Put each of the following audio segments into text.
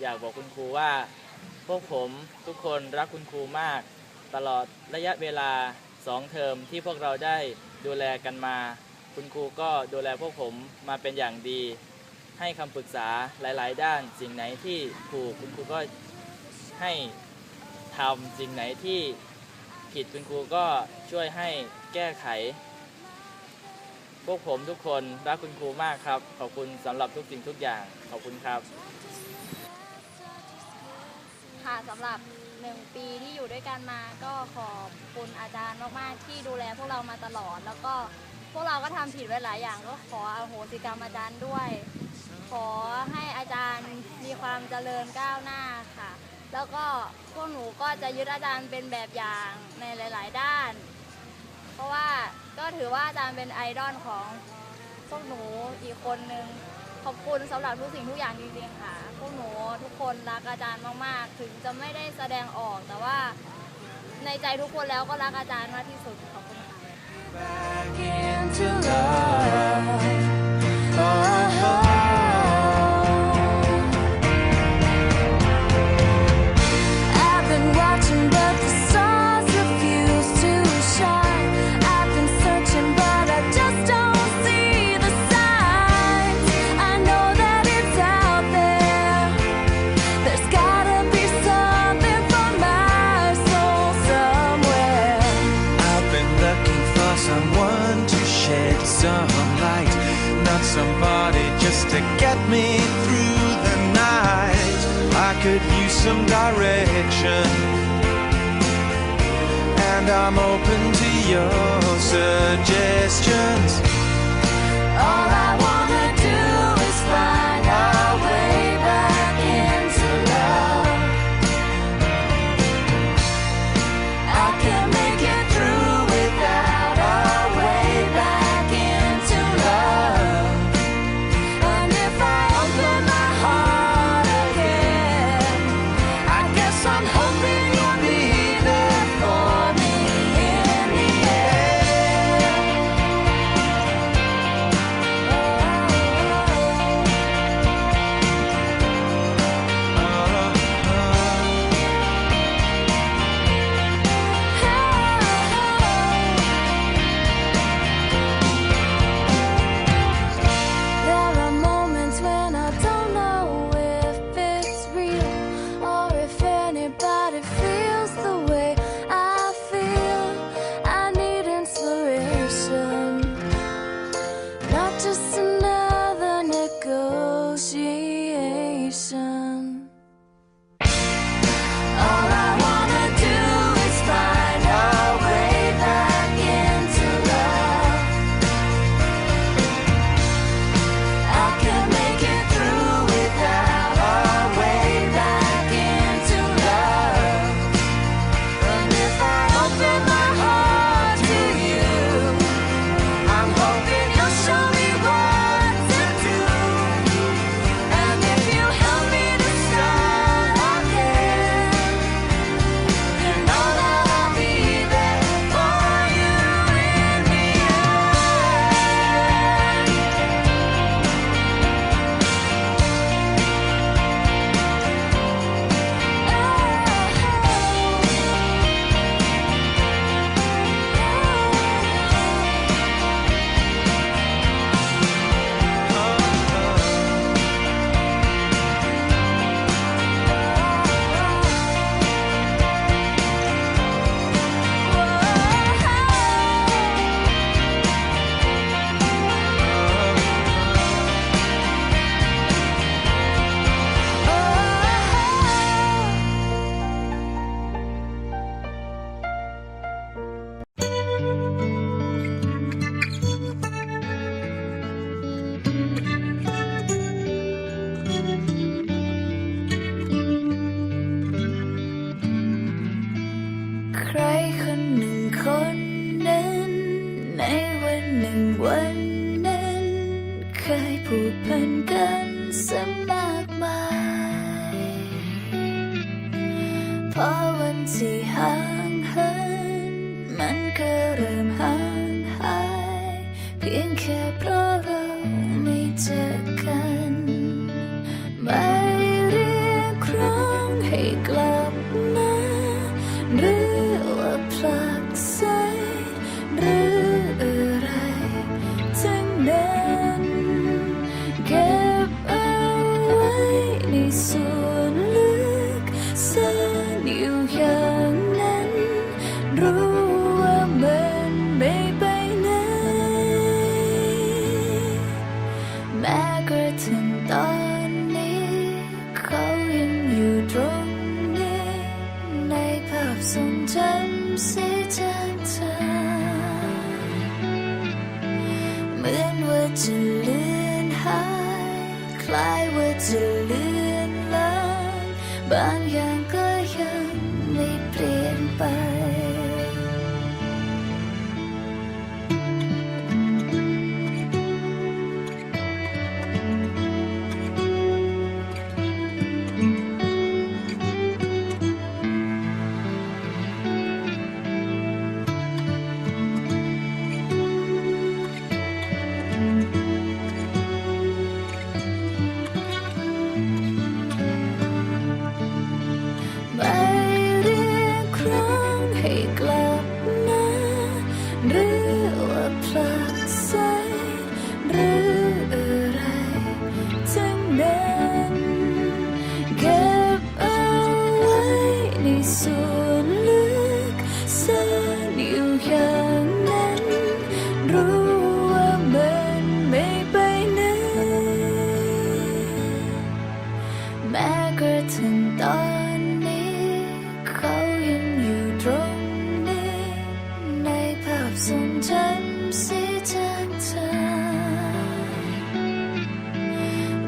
อยากบอกคุณครูว่า พวกผมทุกคนรักคุณครูมาก ตลอดระยะเวลาสองเทอมที่พวกเราได้ดูแลกันมา คุณครูก็ดูแลพวกผมมาเป็นอย่างดี ให้คำปรึกษาหลาย ๆ ด้านสิ่งไหนที่ถูกคุณครูก็ให้ทำสิ่งไหนที่ผิดคุณครูก็ช่วยให้แก้ไข พวกผมทุกคนรักคุณครูมากครับ ขอบคุณสำหรับทุกสิ่งทุกอย่าง ขอบคุณครับ ค่ะสำหรับหนึ่งปีที่อยู่ด้วยกันมาก็ขอบคุณอาจารย์มากๆที่ดูแลพวกเรามาตลอด แล้วก็พวกเราก็ทำผิดไว้หลายอย่างก็ขออโหสิกรรมอาจารย์ด้วย ขอให้อาจารย์มีความเจริญก้าวหน้าค่ะ แล้วก็พวกหนูก็จะยึดอาจารย์เป็นแบบอย่างในหลาย ๆ ด้าน เพราะว่า ก็ถือว่าอาจารย์เป็นไอดอลของพวกหนูอีกคนนึงขอบคุณสำหรับทุกสิ่งทุกอย่างจริงๆค่ะ พวกหนูทุกคนรักอาจารย์มากๆ ถึงจะไม่ได้แสดงออกแต่ว่าในใจทุกคนแล้วก็รักอาจารย์มากที่สุดขอบคุณค่ะ just to get me through the night. I could use some direction, and I'm open to your suggestions. All I wanna do is find าง อนอยู่อย่างนั้น รู้ว่ามันไม่ไปไหนแม้กระทั่งตอนนี้ เขายังอยู่ตรงนี้ ในภาพทรงจำสีจางจาง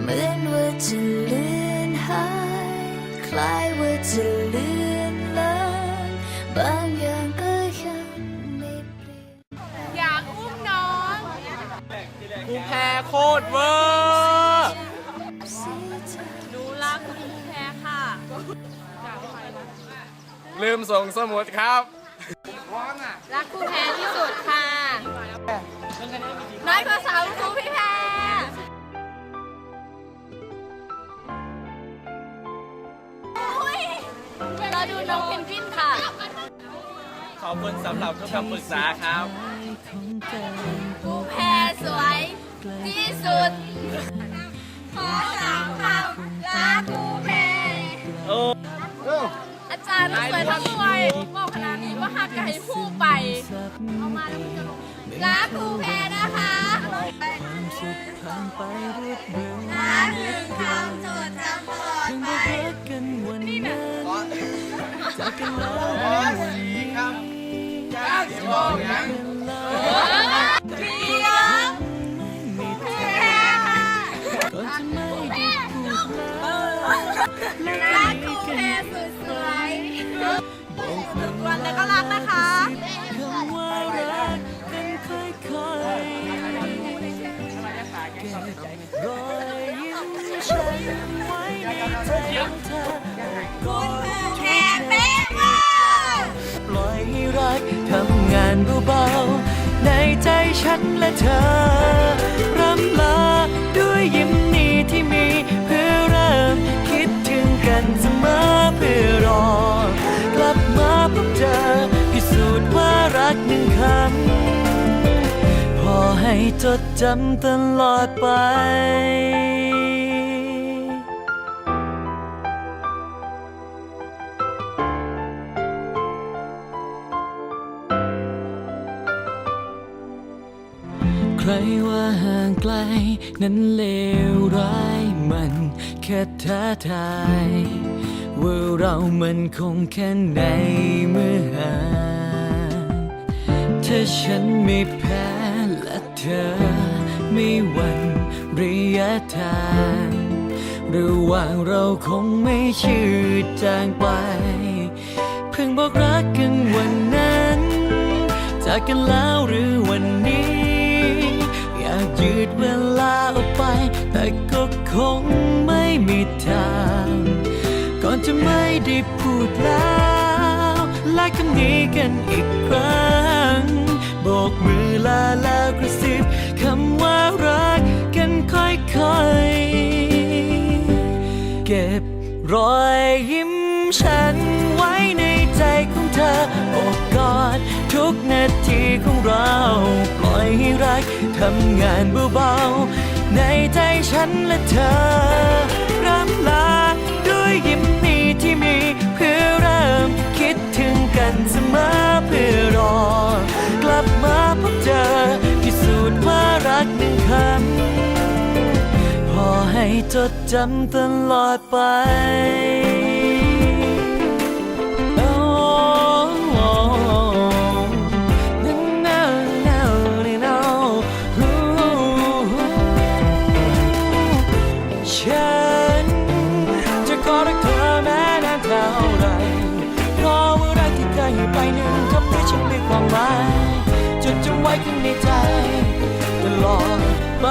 เหมือนว่าจะเลือนหายคล้ายว่าจะเลือนลางบางอย่างก็ แพ้โคตรเวอร์สีจางหนูรักคุณครูแพรค่ะลืมส่งสมุดครับ รักครูแพรที่สุดค่ะน้อยกว่าสาวครูพี่แพรเราดูน้องเพนกวินค่ะ ขอบคุณสำหรับทุกคำปรึกษาครับครูแพรสวย ที่สุด ขอสามคำรักครูแพรโอ้อาจารย์สวยทั้งรวยบอกขนาดนี้ว่าหักไก่ผู้ไป เอามาแล้วมันจะลงรักครูแพรนะคะรักถึงคำจดจำตลอดไปนี่นะบอกยัง รัก ให้จดจำตลอดไป ใครว่าห่างไกล นั้นเลวร้ายมันแค่ท้าทายว่าเรามันคงแค่ไหนเมื่อห่างถ้าฉันไม่แพ้ เธอ ไม่หวันระยะทางระหว่างเราคงไม่ชืดจางไป เพิ่งบอกรักกันวันนั้น จากกันแล้วหรือวันนี้ อยากยืดเวลาออกไป แต่ก็คงไม่มีทาง ก่อนจะไม่ได้พูดแล้วและคำนี้กันอีกครั้ง โบกมือลาแล้วกระซิบคำว่ารักกันค่อยๆ เก็บรอยยิ้มฉันไว้ในใจของเธอโอบกอดทุกนาทีของเรา ปล่อยให้รักททำงานเบาๆ ในใจฉันและเธอร่ำลาด้วยยิ้มนี้ที่มี เพื่อเริ่มคิดถึงกันเสมอเพื่อรอ จดจำตลอดไปโอ้โอ้นานานานาฮูฉันจะขอรักเธอแม้นานเท่าไรเพราะว่ารักที่เคยให้ไปนั้นทำให้ฉันมีความหมายจดจำไว้ข้างในใจตลอดไป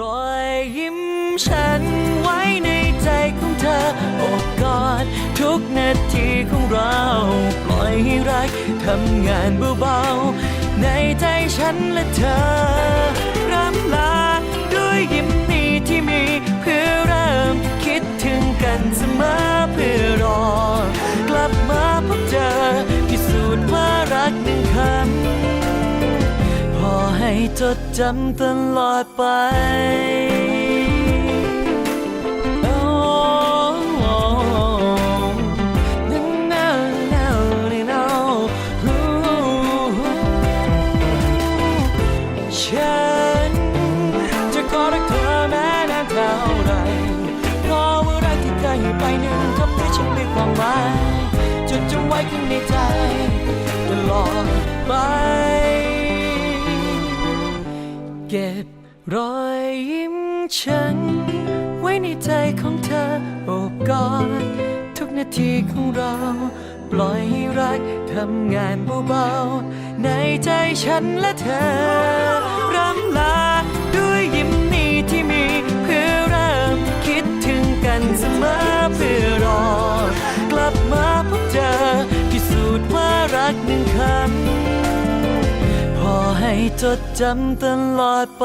รอยยิ้มฉันไว้ในใจของเธอโอบกอดทุกนาทีของเรา ปล่อยให้รักทำงานเบาๆ ในใจฉันและเธอร่ำลาด้วยยิ้มนี้ที่มี เพื่อเริ่มคิดถึงกันเสมอเพื่อรอ กลับมาพบเจอพิสูจน์ว่ารักหนึ่งคำ ให้จดจำตลอดไปโอ้โอ้นานานานาฉันจะขอรักเธอแม้นานเท่าไรเพราะว่ารักที่เคยให้ไปนั้นทำให้ฉันมีความหมายจดจำไว้ข้างในใจตลอดไป เก็บรอยยิ้มฉัน ไว้ในใจของเธอโอบกอดทุกนาทีของเรา ปล่อยให้รักทำงานเบาๆ ในใจฉันและเธอ จดจำตลอดไป